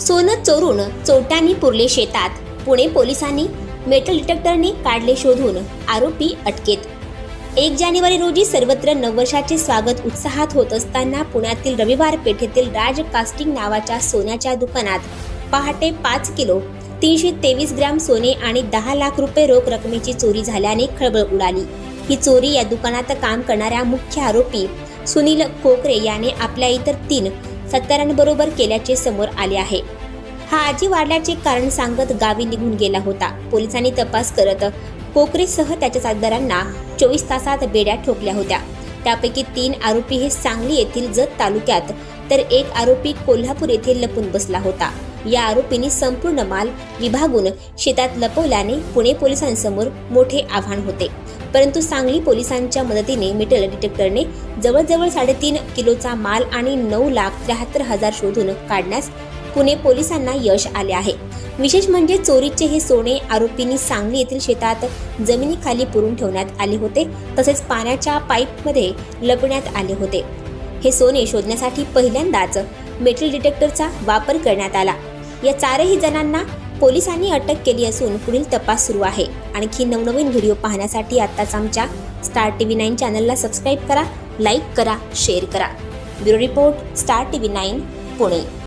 सोनं चोरून चोरट्यांनी पुरले शेतात. पुणे पोलिसांनी मेटल डिटेक्टरने काढले शोधून आरोपी अटकेत. एक जानेवारी रोजी सर्वत्र नववर्षाचे स्वागत उत्साहात होत असताना पुण्यातील रविवार पेठेतील राज कास्टिंग नावाच्या सोन्याच्या दुकानात पहाटे पाच किलो तीनशे तेवीस ग्राम सोने आणि दहा लाख रुपये रोख रकमेची चोरी झाल्याने खळबळ उडाली. ही चोरी या दुकानात काम करणाऱ्या मुख्य आरोपी सुनील कोकरे याने आपल्या इतर तीन सत्तारांबरोबर केल्याचे समोर आले आहे. हा आजी वाढल्याचे कारण सांगत गावी निघून गेला होता. पोलिसांनी तपास करत कोकरेसह त्याच्या साथदारांना चोवीस तासात बेड्या ठोकल्या होत्या. त्यापैकी तीन आरोपी हे सांगली येथील जत तालुक्यात तर एक आरोपी कोल्हापूर येथे लपून बसला होता. या आरोपींनी संपूर्ण माल विभागून शेतात लपवल्याने पुणे पोलिसांसमोर मोठे आव्हान होते. परंतु सांगली पोलिसांच्या मदतीने मेटल डिटेक्टरने जवळजवळ साडेतीन किलोचा माल आणि नऊ लाख त्र्याहत्तर हजार शोधून काढण्यास पुणे पोलिसांना यश आले आहे. विशेष म्हणजे चोरीचे हे सोने आरोपींनी सांगली येथील शेतात जमिनीखाली पुरून ठेवण्यात आले होते तसेच पाण्याच्या पाईपमध्ये लपण्यात आले होते. हे सोने शोधण्यासाठी पहिल्यांदाच मेटल डिटेक्टरचा वापर करण्यात आला. या चारही जणांना पोलिसांनी अटक केली असून पुढील तपास सुरू आहे. आणखी नवनवीन व्हिडिओ पाहण्यासाठी आत्ताच आमच्या स्टार टी व्ही नाईन चॅनलला सबस्क्राईब करा लाईक करा शेअर करा. Bureau report star TV nine Pune.